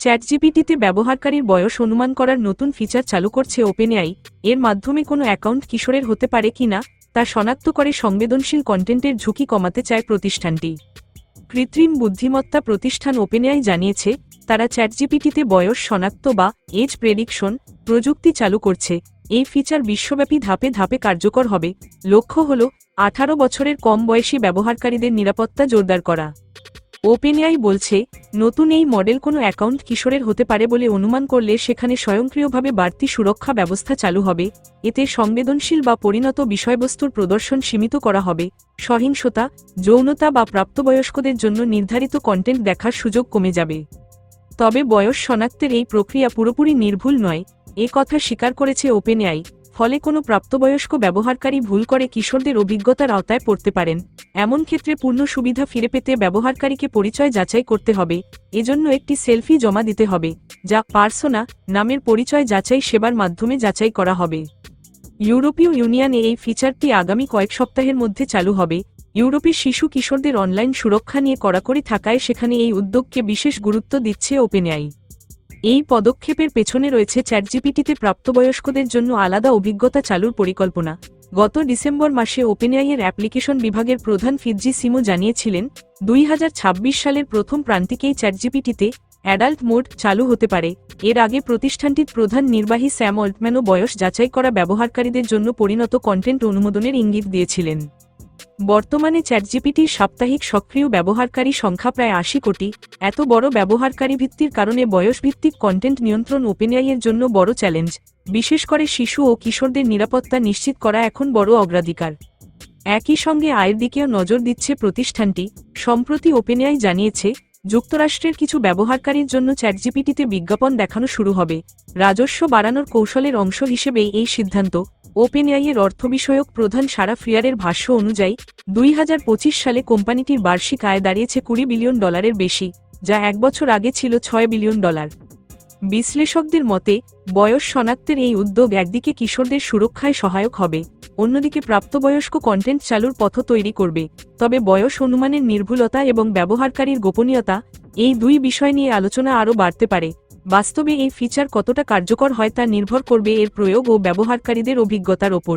চ্যাটজিপিটিতে ব্যবহারকারীর বয়স অনুমান করার নতুন ফিচার চালু করছে ওপেনএআই। এর মাধ্যমে কোনো অ্যাকাউন্ট কিশোরের হতে পারে কিনা তা শনাক্ত করে সংবেদনশীল কন্টেন্টের ঝুঁকি কমাতে চায় প্রতিষ্ঠানটি। কৃত্রিম বুদ্ধিমত্তা প্রতিষ্ঠান ওপেনএআই জানিয়েছে, তারা চ্যাটজিপিটিতে বয়স শনাক্ত বা এজ প্রেডিকশন প্রযুক্তি চালু করছে। এই ফিচার বিশ্বব্যাপী ধাপে ধাপে কার্যকর হবে। লক্ষ্য হল, আঠারো বছরের কম বয়সী ব্যবহারকারীদের নিরাপত্তা জোরদার করা। ওপেনএআই বলছে, নতুন এই মডেল কোনো অ্যাকাউন্ট কিশোরের হতে পারে বলে অনুমান করলে সেখানে স্বয়ংক্রিয়ভাবে বাড়তি সুরক্ষা ব্যবস্থা চালু হবে। এতে সংবেদনশীল বা পরিণত বিষয়বস্তুর প্রদর্শন সীমিত করা হবে। সহিংসতা, যৌনতা বা প্রাপ্তবয়স্কদের জন্য নির্ধারিত কন্টেন্ট দেখার সুযোগ কমে যাবে। তবে বয়স শনাক্তের এই প্রক্রিয়া পুরোপুরি নির্ভুল নয়, এ কথা স্বীকার করেছে ওপেনএআই। ফলে কোনো প্রাপ্তবয়স্ক ব্যবহারকারী ভুল করে কিশোরদের অভিজ্ঞতার আওতায় পড়তে পারেন। এমন ক্ষেত্রে পূর্ণ সুবিধা ফিরে পেতে ব্যবহারকারীকে পরিচয় যাচাই করতে হবে। এজন্য একটি সেলফি জমা দিতে হবে, যা পার্সোনা নামের পরিচয় যাচাই সেবার মাধ্যমে যাচাই করা হবে। ইউরোপীয় ইউনিয়নে এই ফিচারটি আগামী কয়েক সপ্তাহের মধ্যে চালু হবে। ইউরোপের শিশু কিশোরদের অনলাইন সুরক্ষা নিয়ে কড়াকড়ি থাকায় সেখানে এই উদ্যোগকে বিশেষ গুরুত্ব দিচ্ছে ওপেনআই। এই পদক্ষেপের পেছনে রয়েছে চ্যাটজিপিটিতে প্রাপ্তবয়স্কদের জন্য আলাদা অভিজ্ঞতা চালুর পরিকল্পনা। গত ডিসেম্বর মাসে ওপেনআইয়ের অ্যাপ্লিকেশন বিভাগের প্রধান ফিজি সিমো জানিয়েছিলেন, দুই ছাব্বিশ সালের প্রথম প্রান্তিকেই চ্যাটজিপিটিতে অ্যাডাল্ট মোড চালু হতে পারে। এর আগে প্রতিষ্ঠানটির প্রধান নির্বাহী স্যাম অল্টম্যানও বয়স যাচাই করা ব্যবহারকারীদের জন্য পরিণত কন্টেন্ট অনুমোদনের ইঙ্গিত দিয়েছিলেন। বর্তমানে চ্যাটজিপিটির সাপ্তাহিক সক্রিয় ব্যবহারকারী সংখ্যা প্রায় আশি কোটি। এত বড় ব্যবহারকারী ভিত্তির কারণে বয়সভিত্তিক কন্টেন্ট নিয়ন্ত্রণ ওপেনআইয়ের জন্য বড় চ্যালেঞ্জ। বিশেষ করে শিশু ও কিশোরদের নিরাপত্তা নিশ্চিত করা এখন বড় অগ্রাধিকার। একই সঙ্গে আয়ের দিকেও নজর দিচ্ছে প্রতিষ্ঠানটি। সম্প্রতি ওপেনআই জানিয়েছে, যুক্তরাষ্ট্রের কিছু ব্যবহারকারীর জন্য চ্যাটজিপিটিতে বিজ্ঞাপন দেখানো শুরু হবে। রাজস্ব বাড়ানোর কৌশলের অংশ হিসেবে এই সিদ্ধান্ত। ওপেনআইয়ের অর্থ বিষয়ক প্রধান সারা ফ্রিয়ারের ভাষ্য অনুযায়ী, দুই হাজার পঁচিশ সালে কোম্পানিটির বার্ষিক আয় দাঁড়িয়েছে কুড়ি বিলিয়ন ডলারের বেশি, যা এক বছর আগে ছিল ছয় বিলিয়ন ডলার। বিশ্লেষকদের মতে, বয়স শনাক্তের এই উদ্যোগ একদিকে কিশোরদের সুরক্ষায় সহায়ক হবে, অন্যদিকে প্রাপ্তবয়স্ক কন্টেন্ট চালুর পথ তৈরি করবে। তবে বয়স অনুমানের নির্ভুলতা এবং ব্যবহারকারীর গোপনীয়তা, এই দুই বিষয় নিয়ে আলোচনা আরও বাড়তে পারে। বাস্তবে এই ফিচার কতটা কার্যকর হয় তা নির্ভর করবে এর প্রয়োগ ও ব্যবহারকারীদের অভিজ্ঞতার ওপর।